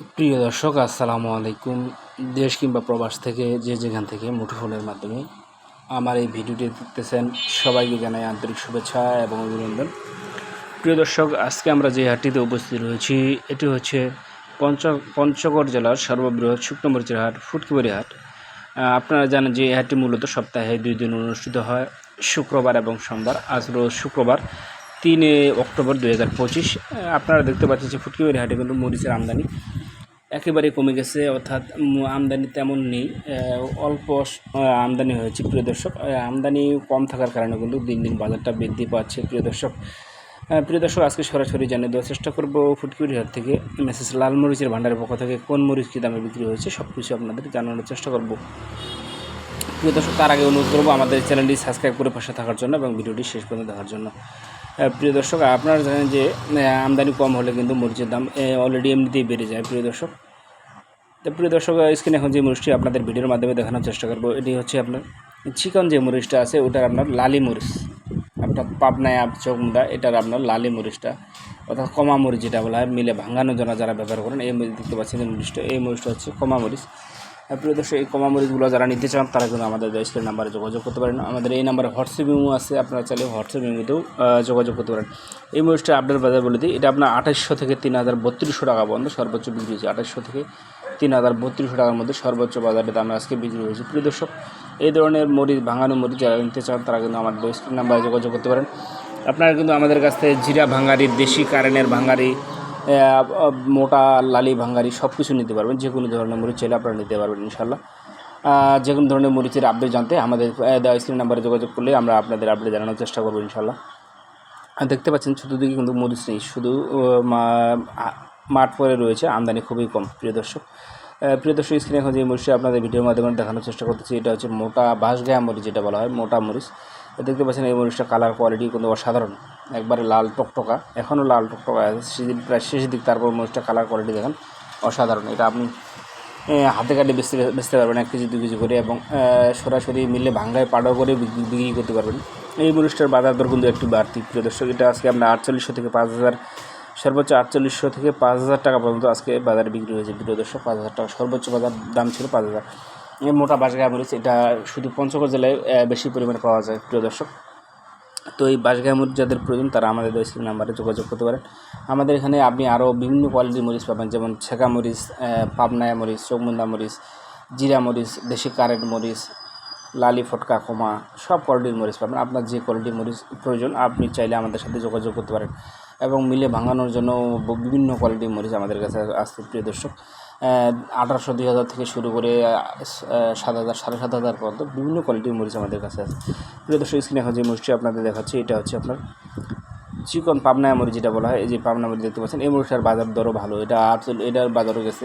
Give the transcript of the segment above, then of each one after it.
প্রিয় দর্শক, আসসালামু আলাইকুম। দেশ কিংবা প্রবাস থেকে যে যেখান থেকে মুঠোফোনের মাধ্যমে আমার এই ভিডিওটি দেখতেছেন, সবাইকে জানাই আন্তরিক শুভেচ্ছা এবং অভিনন্দন। প্রিয় দর্শক, আজকে আমরা যে হাটটিতে উপস্থিত রয়েছি, এটি হচ্ছে পঞ্চ, পঞ্চগড় জেলার সর্ববৃহৎ শুকনো মরিচের হাট, ফুটকিবাড়ি হাট। আপনারা জানেন যে এই হাটটি মূলত সপ্তাহে দুই দিন অনুষ্ঠিত হয়, শুক্রবার এবং সোমবার। আজ রোজ শুক্রবার, তিনে অক্টোবর পঁচিশ। আপনারা দেখতে পাচ্ছেন যে ফুটকিবাড়ি হাটে কিন্তু মরিচের আমদানি একেবারে কমে গেছে, অর্থাৎ আমদানি তেমন নেই। অল্প আমদানি হয়েছে, প্রিয় দর্শক। আমদানি কম থাকার কারণে কিন্তু দিন দিন বাজারটা বৃদ্ধি পাচ্ছে, প্রিয় দর্শক। প্রিয় দর্শক, আজকে সরাসরি জানিয়ে দেওয়ার চেষ্টা করব ফুটকিউরি হাট থেকে। মেসেজ লাল মরিচের ভান্ডারের পক্ষ থেকে কোন মরিচ কী দামে বিক্রি হয়েছে সব কিছু আপনাদের জানানোর চেষ্টা করব। প্রিয় দর্শক, তার আগে অনুরোধ করব আমাদের চ্যানেলটি সাবস্ক্রাইব করে পাশে থাকার জন্য এবং ভিডিওটি শেষ পর্যন্ত দেখার জন্য। প্রিয় দর্শক, আপনারা জানেন যে আমদানি কম হলে কিন্তু মরিচের দাম অলরেডি এমনিতেই বেড়ে যায়, প্রিয় দর্শক। তো প্রিয় দর্শক স্ক্রিনে এখন যে মরিচটি আপনাদের ভিডিওর মাধ্যমে দেখানোর চেষ্টা করব, এটি হচ্ছে আপনার চিকন যে মরিচটা আছে, ওটার আপনার লালি মরিচ। আপনার পাবনায় চৌমুদা এটার আপনার লালি মরিচটা, অর্থাৎ কমা মরিচ যেটা বলা হয়, মিলে ভাঙানোর জন্য যারা ব্যবহার করেন, এই মরিচ দেখতে পাচ্ছেন মরিচটা এই মরিচটা হচ্ছে কমা মরিচ। প্রিয় দর্শক এই কমা মরিচগুলো যারা নিতে চান তারা কিন্তু আমাদের স্ক্রিন নাম্বারে যোগাযোগ করতে পারেন। আমাদের এই নাম্বারে হোয়াটসঅ্যাপ ইমো আছে আপনারা চাইলে হোয়াটসঅ্যাপ ইমোতেও যোগাযোগ করতে পারেন। এই মরিচটা আপনার বাজার বলে দিই এটা আপনার আঠাশশো থেকে তিন হাজার বত্রিশশো টাকা পর্যন্ত সর্বোচ্চ বিক্রি হয়েছে। আঠাশশো থেকে তিন হাজার বত্রিশশো টাকার মধ্যে সর্বোচ্চ বাজারে দাম আজকে বিক্রি হয়েছে। প্রিয় দর্শক এই ধরনের মরিচ ভাঙানো মরিচ যারা নিতে চান তারা কিন্তু আমাদের স্ক্রিন নাম্বারে যোগাযোগ করতে পারেন। আপনারা কিন্তু আমাদের কাছ থেকে জিরা ভাঙ্গারি দেশি আহ, আহ, মোটা, লালি, ভাঙ্গারি সব কিছু নিতে পারবেন। যে কোনো ধরনের মরিচ চাইলে আপনারা নিতে পারবেন ইনশাল্লাহ যে কোনো ধরনের মরিচের আপডেট জানতে আমাদের দেওয়া স্ক্রিন নাম্বারে যোগাযোগ করলে আমরা আপনাদের আপডেট জানানোর চেষ্টা করব ইনশাল্লাহ দেখতে পাচ্ছেন চতুর্দিকে কিন্তু মরিচ নেই, শুধু মাঠ পরে রয়েছে, আমদানি খুবই কম, প্রিয় দর্শক। প্রিয় দর্শক স্ক্রিনে এখন যে মরিচটা আপনাদের ভিডিওর মাধ্যমে দেখানোর চেষ্টা করতেছি, এটা হচ্ছে মোটা বাঁশগায়া মরিচ যেটা বলা হয়, মোটা মরিচ। দেখতে পাচ্ছেন এই মরিচটা কালার কোয়ালিটি কিন্তু অসাধারণ। একবারে লাল টকটকা, এখনও লাল টকটকা আছে। সেদিন প্রায় শেষ দিক, তারপর মরিচটা কালার কোয়ালিটি দেখেন, অসাধারণ। এটা আপনি হাতে কাটে বেচতে বেচতে পারবেন, এক কেজি, দু কেজি করে এবং সরাসরি মিলে ভাঙ্গায় পাড়াও করে বিক্রি করতে পারবেন। এই মরিচটার বাজার দর কিন্তু একটু বাড়তি। প্রিয় দর্শক, এটা আজকে আপনার আটচল্লিশশো থেকে পাঁচ হাজার, সর্বোচ্চ আটচল্লিশশো থেকে পাঁচ হাজার টাকা পর্যন্ত আজকে বাজারে বিক্রি হয়েছে। প্রিয় দর্শক, পাঁচ হাজার টাকা, সর্বোচ্চ বাজার দাম ছিল পাঁচ হাজার। এই মোটা বাসগায় মরিচ, এটা শুধু পঞ্চগড় জেলায় বেশি পরিমাণে পাওয়া যায়। প্রিয় দর্শক তো এই বাসগায় মরিচ যাদের প্রয়োজন, তারা আমাদের স্ক্রিন নাম্বারে যোগাযোগ করতে পারেন। আমাদের এখানে আপনি আরও বিভিন্ন কোয়ালিটির মরিচ পাবেন, যেমন ছেঁকা মরিচ পাবনায়া মরিচ চৌমুন্দা মরিচ, জিরা মরিচ, দেশি কারেন্ট মরিচ, লালি ফটকা কমা সব কোয়ালিটির মরিচ পাবেন। আপনার যে কোয়ালিটির মরিচ প্রয়োজন, আপনি চাইলে আমাদের সাথে যোগাযোগ করতে পারেন। এবং মিলে ভাঙানোর জন্য বিভিন্ন কোয়ালিটির মরিচ আমাদের কাছে আসতে প্রিয় দর্শক। আঠারোশো, দুই হাজার থেকে শুরু করে সাত হাজার, সাড়ে সাত হাজার পর্যন্ত বিভিন্ন কোয়ালিটির মরিচ আমাদের কাছে আছে। প্রিয় দর্শক স্ক্রিনে এখন যে মরিচটি আপনাদের দেখাচ্ছি, এটা হচ্ছে আপনার চিকন পাবনা মরিচ যেটা বলা হয়। এই যে পাবনা মরিচ দেখতে পাচ্ছেন, এই মরিচটার বাজার দরও ভালো। এটা আটচল্লিশ, এটার বাজারও গেছে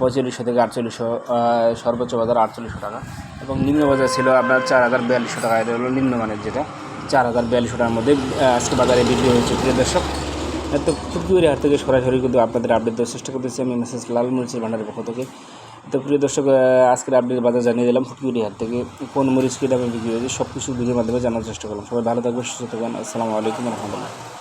পঁয়তাল্লিশশো থেকে আটচল্লিশশো সর্বোচ্চ বাজার আটচল্লিশশো টাকা। এবং নিম্ন বাজার ছিল আপনার চার হাজার বিয়াল্লিশশো টাকা। এটা হলো নিম্নমানের যেটা, চার হাজার বিয়াল্লিশশো টাকার মধ্যে আজকে বাজারে বিক্রি হয়েছে। প্রিয় দর্শক তো ফুটকিউরি হার থেকে সরাসরি কিন্তু আপনাদের আপডেট দেওয়ার চেষ্টা করতেছি আমি মেসেজ লাল মরিচের ভান্ডারের পক্ষ থেকে। তো প্রিয় দর্শক আজকের আপডেট বাজার জানিয়ে দিলাম ফুটকিউরি হাট থেকে। কোন মরিচ কী দামে বিক্রি হয়েছে সব কিছু ভিডিওর মাধ্যমে জানার চেষ্টা করলাম। সবাই ভালো থাকবেন, সুস্থ থাকবেন। আসসালামু আলাইকুম রহমতুল্লাহ।